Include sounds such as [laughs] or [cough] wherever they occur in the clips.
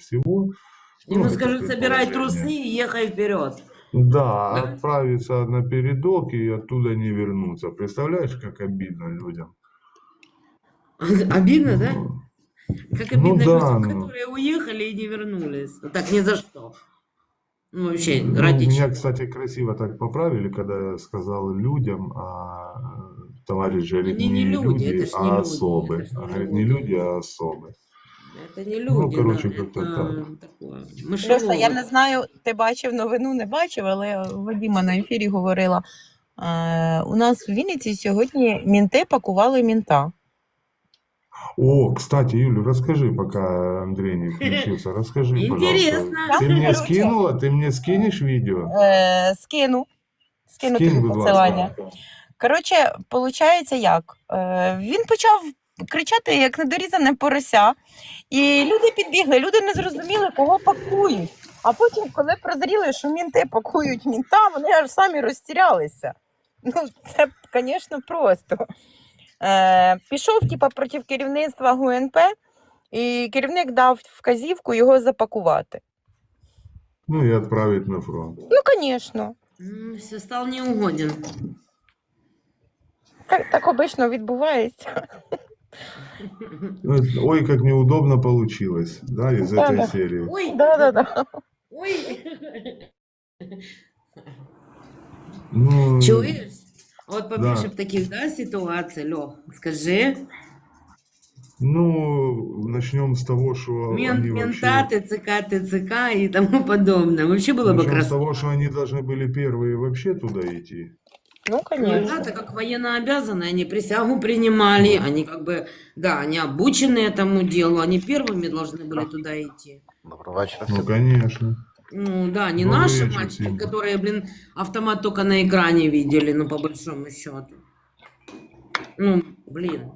всего. Ему Ну, скажут, собирай трусы и ехай вперед. Да, Да. отправиться на передок и оттуда не вернуться. Представляешь, как обидно людям? [laughs] Обидно, да? Ну, Как Ну обидно да, людям, ну. которые уехали и не вернулись. Ну Так ни за что. Ну, вообще, Ну, ради меня, чего? кстати, красиво так поправили, когда я сказал людям, а товарищ говорит, не не люди, люди, это ж не а люди, особы. это А говорит, не люди, а особы. Это не Ну, люди, короче, да, как-то это такое. Льоша, я Мышеловы. не знаю, ти бачив новину, не бачив, але Вадима на ефірі говорила. Е, у нас в Вінниці сьогодні мінти пакували мінта. О, кстати, Юля, расскажи, пока Андрей не включился, расскажи, Интересно. пожалуйста. Ты мне Короче. скинула, ты мне скинешь видео? Е, скину. Скину Скинь, тобі будь посилання. ласка. Коротше, виходить як? Е, він почав кричати, як недорізане порося, і люди підбігли, люди не зрозуміли, кого пакують. А потім, коли прозріли, що мінти пакують мінта, вони аж самі розтірялися. Ну, це, звісно, просто. Е, пішов, типа, проти керівництва ГУНП, і керівник дав вказівку його запакувати. Ну и отправить на фронт. Ну, звісно. Все стал неугоден. Так, так обично відбувається. [laughs] Ой, как неудобно получилось, да, из Да, этой да. серии. Ой, Да-да-да. ой. Ну, Чуешь? Вот побольше Да. б таких, да, ситуаций, Лех, скажи. ну, начнем с того, что Мен, они мента, вообще... ТЦК, ТЦК и тому подобное. Вообще было бы Начнем с красиво. того, что они должны были первые вообще туда идти. Ну, Ну, звісно. да, так как военно обязаны, они присягу принимали, они как бы, да, они обучены этому делу, они первыми должны были туда идти. Доброго вечора. Ну, всім. конечно. Ну да, не Добрый наши вечер, мальчики, Симба. которые, блин, автомат только на экране видели, ну, по большому счету. Ну, блин.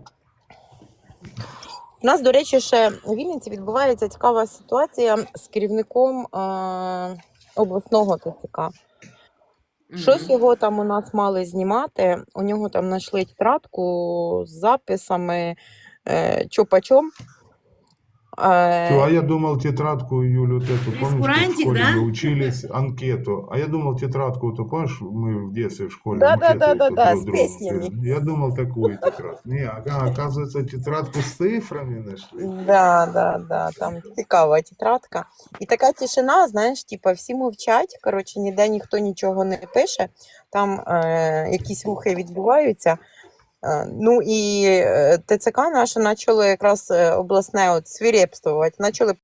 У нас, до речі, ще у Вінниці відбувається цікава ситуація з керівником е, обласного ТЦК. Щось його там у нас мали знімати. У нього там знайшли тетрадку з записами е, чопачом. Е, Чё, а я думал тетрадку, Юлю, вот эту, помнишь, как в Прескурантик, школе да? мы учились анкету. А я думал тетрадку, эту, помнишь, мы в детстве в школе Да, анкеты да, да, эту да, друг с другу песнями. писали. Я думал такую тетрадку. Не, а, оказывается, тетрадку с цифрами нашли. Да, да, да, там цікава тетрадка. І така тишина, знаєш, типа всі мовчать, коротше, ніде ніхто нічого не пише, там е, якісь рухи відбуваються. Е, ну і е, ТЦК наше почали якраз е, обласне от свірепствувати, почали